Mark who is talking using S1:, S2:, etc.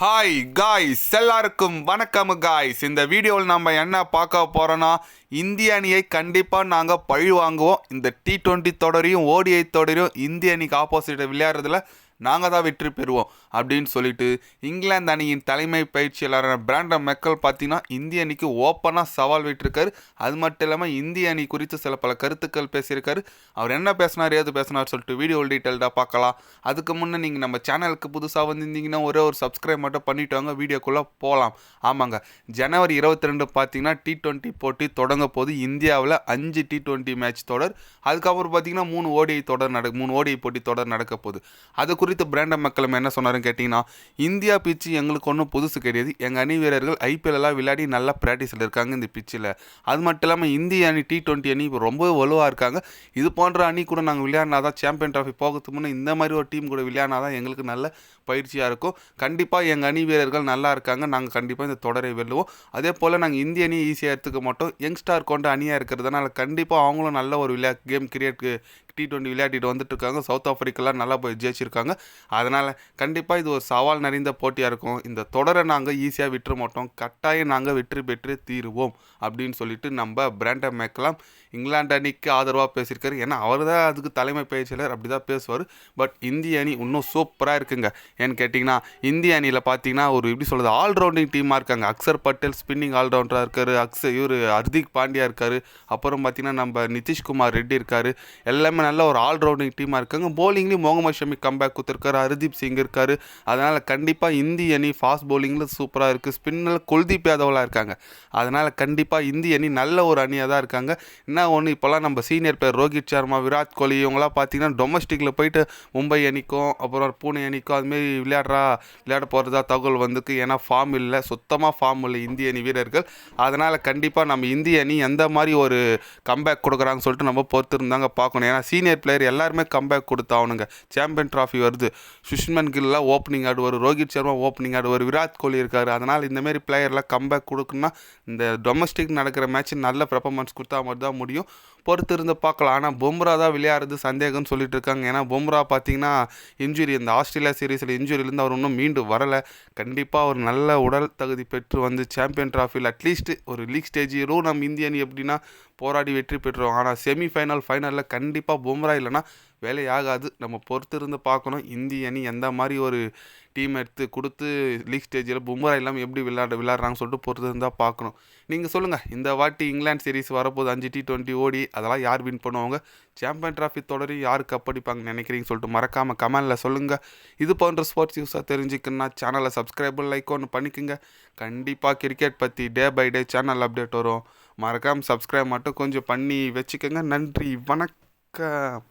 S1: Hi guys எல்லாருக்கும் வணக்கம் guys இந்த வீடியோவில் நம்ம என்ன பார்க்க போகிறோன்னா இந்திய அணியை கண்டிப்பாக நாங்கள் பழி வாங்குவோம். இந்த டி டுவெண்ட்டி தொடரையும் ஓடிஐ தொடரையும் இந்திய அணிக்கு ஆப்போசிட்டை விளையாடுறதுல நாங்கள் தான் வெற்றி பெறுவோம் அப்படின்னு சொல்லிட்டு இங்கிலாந்து அணியின் தலைமை பயிற்சியாளரான பிராண்டன் மெக்கல் பார்த்தீங்கன்னா இந்திய அணிக்கு ஓப்பனாக சவால் விட்டிருக்காரு. அது மட்டும் இல்லாமல் இந்திய அணி குறித்து சில பல கருத்துக்கள் பேசியிருக்காரு. அவர் என்ன பேசினார் ஏது பேசினார் சொல்லிட்டு வீடியோ டீட்டெயில்டாக பார்க்கலாம். அதுக்கு முன்னே நீங்கள் நம்ம சேனலுக்கு புதுசாக வந்திருந்தீங்கன்னா ஒரே ஒரு சப்ஸ்கிரைப் மட்டும் பண்ணிட்டு வாங்க. வீடியோக்குள்ளே போகலாம் ஆமாங்க ஜனவரி இருபத்தி ரெண்டு பார்த்தீங்கன்னா டி ட்வெண்ட்டி போட்டி தொடங்க போது இந்தியாவில் அஞ்சு டி டுவெண்ட்டி மேட்ச் தொடர். அதுக்கப்புறம் பார்த்தீங்கன்னா மூணு ஓடிஐ தொடர் நட மூணு ஓடிஐ போட்டி தொடர் நடக்க போகுது. அது குறித்து பிராண்டம் மக்களும் என்ன சொன்னாருன்னு கேட்டிங்கன்னா இந்தியா பிச்சு எங்களுக்கு ஒன்றும் புதுசு கிடையாது. எங்கள் அணி வீரர்கள் ஐபிஎல்லாம் விளையாடி நல்லா ப்ராக்டிஸில் இருக்காங்க இந்த பிச்சில் அது மட்டும் இல்லாமல் இந்திய அணி டி ட்வெண்ட்டி அணி இப்போ ரொம்பவே வலுவாக இருக்காங்க. இது போன்ற அணி கூட நாங்கள் விளையாடினா தான் சாம்பியன் ட்ராஃபி போகிறதுக்கு முன்னே இந்த மாதிரி ஒரு டீம் கூட விளையாடினா தான் எங்களுக்கு நல்ல பயிற்சியாக இருக்கும். கண்டிப்பாக எங்கள் அணி வீரர்கள் நல்லா இருக்காங்க. நாங்கள் கண்டிப்பாக இந்த தொடரை வெல்லுவோம். அதே போல் நாங்கள் இந்திய அணி ஈஸியாக எடுத்துக்க மாட்டோம். யங்ஸ்டார் கொண்ட அணியாக இருக்கிறதுனால கண்டிப்பாக அவங்களும் நல்ல ஒரு விளையா கேம் கிரியேட் டி டுவெண்ட்டி விளையாடிட்டு வந்துட்டு இருக்காங்க. சவுத் ஆஃப்ரிக்காலாம் நல்லா போய் ஜெயிச்சிருக்காங்க. அதனால் கண்டிப்பாக இது ஒரு சவால் நிறைந்த போட்டியாக இருக்கும். இந்த தொடரை நாங்கள் ஈஸியாக விட்டுற மாட்டோம். கட்டாயம் நாங்கள் வெற்றி பெற்று தீருவோம் அப்படின்னு சொல்லிட்டு நம்ம பிராண்டன் மேக்கலாம் இங்கிலாந்து அணிக்கு ஆதரவாக பேசியிருக்காரு. ஏன்னா அவர் தான் அதுக்கு தலைமை பயிற்சியாளர் அப்படி தான் பேசுவார். பட் இந்திய அணி இன்னும் சூப்பராக இருக்குங்க. ஏன்னு கேட்டிங்கன்னா இந்திய அணியில் பார்த்தீங்கன்னா ஒரு எப்படி சொல்கிறது ஆல்ரவுண்டிங் டீமாக இருக்காங்க. அக்சர் பட்டேல் ஸ்பின்னிங் ஆல்ரவுண்டராக இருக்கார். அக்ஸர் இவர் ஹர்திக் பாண்டியா இருக்கார். அப்புறம் பார்த்தீங்கன்னா நம்ம நிதிஷ்குமார் ரெட்டி இருக்கார். எல்லாமே நல்ல ஒரு ஆல்ரவுண்டிங் டீமாக இருக்காங்க. போலிங்லேயும் முகமது ஷமி கம்பேக் கொடுத்துருக்காரு. ஹர்தீப் சிங் இருக்கார். அதனால் கண்டிப்பாக இந்திய அணி ஃபாஸ்ட் பவுலிங்கில் சூப்பராக இருக்குது ஸ்பின்னில் குல்தீப் யாதவெலாம் இருக்காங்க. அதனால் கண்டிப்பாக இந்திய அணி நல்ல ஒரு அணியாக தான் இருக்காங்க. என்ன ஒன்று இப்போல்லாம் நம்ம சீனியர் பேர் ரோஹித் சர்மா விராட் கோலி இவங்களாம் பார்த்தீங்கன்னா டொமஸ்டிக்கில் போயிட்டு மும்பை அணிக்கும் அப்புறம் பூனே அணிக்கும் அதுமாரி விளையாடுறா விளையாட போகிறதா தகவல் வந்துருக்கு. ஏன்னா ஃபார்ம் இல்லை. சுத்தமாக ஃபார்ம் இல்லை இந்திய அணி வீரர்கள். அதனால் கண்டிப்பாக நம்ம இந்திய அணி எந்த மாதிரி ஒரு கம்பேக் கொடுக்குறாங்கன்னு சொல்லிட்டு நம்ம பொறுத்து இருந்தாங்க பார்க்கணும். ஏன்னா சீனியர் பிளேயர் எல்லாருமே கம்பேக் கொடுத்தாகணுங்க சாம்பியன் ட்ராஃபி வருது. சுஷ்மன் கில்லாம் ஓப்பனிங் ஆடுவார். ரோஹித் சர்மா ஓப்பனிங் ஆடுவார். விராட் கோலி இருக்கார். அதனால் இந்தமாரி பிளேயர்லாம் கம்பேக் கொடுக்குன்னா இந்த டொமஸ்டிக் நடக்கிற மேட்ச் நல்ல பெர்ஃபார்மன்ஸ் கொடுத்தா மட்டும் தான் முடியும். பொறுத்து இருந்து பார்க்கலாம். ஆனால் பொம்ரா தான் விளையாடுறது சந்தேகம்னு சொல்லிட்டு இருக்காங்க. ஏன்னா பும்ரா பார்த்தீங்கன்னா இன்ஜுரி இந்த ஆஸ்திரேலியா சீரீஸில் இன்ஜுரியிலேருந்து அவர் இன்னும் மீண்டு வரலை. கண்டிப்பாக ஒரு நல்ல உடல் தகுதி பெற்று வந்து சாம்பியன் ட்ராஃபியில் அட்லீஸ்ட் ஒரு லீக் ஸ்டேஜிலும் நம்ம இந்திய அணி எப்படின்னா போராடி வெற்றி பெற்றோம். ஆனால் செமிஃபைனல் ஃபைனலில் கண்டிப்பாக பொம்ரா இல்லைனா வேலையாகாது. நம்ம பொறுத்து இருந்து பார்க்கணும். இந்திய அணி எந்த மாதிரி ஒரு டீம் எடுத்து கொடுத்து லீக் ஸ்டேஜில் பும்ரா இல்லாமல் எப்படி விளையாட விளாட்றாங்கன்னு சொல்லிட்டு பொறுத்து இருந்தால் பார்க்கணும். நீங்கள் சொல்லுங்கள் இந்த வாட்டி இங்கிலாந்து சீரிஸ் வரப்போது அஞ்சு டி டுவெண்ட்டி ஓடி அதெல்லாம் யார் வின் பண்ணுவாங்க? சாம்பியன் ட்ராஃபி தொடரி யார் கப்படிப்பாங்கன்னு நினைக்கிறீங்கன்னு சொல்லிட்டு மறக்காமல் கமெண்டில் சொல்லுங்கள் இது போன்ற ஸ்போர்ட்ஸ் நியூஸாக தெரிஞ்சுக்கணும்னா சேனலை சப்ஸ்கிரைபர் லைக் ஒன்று பண்ணிக்கோங்க. கண்டிப்பாக கிரிக்கெட் பற்றி day by day channel update வரும். மறக்காமல் சப்ஸ்கிரைப் மட்டும் கொஞ்சம் பண்ணி வச்சுக்கோங்க. நன்றி. வணக்கம்.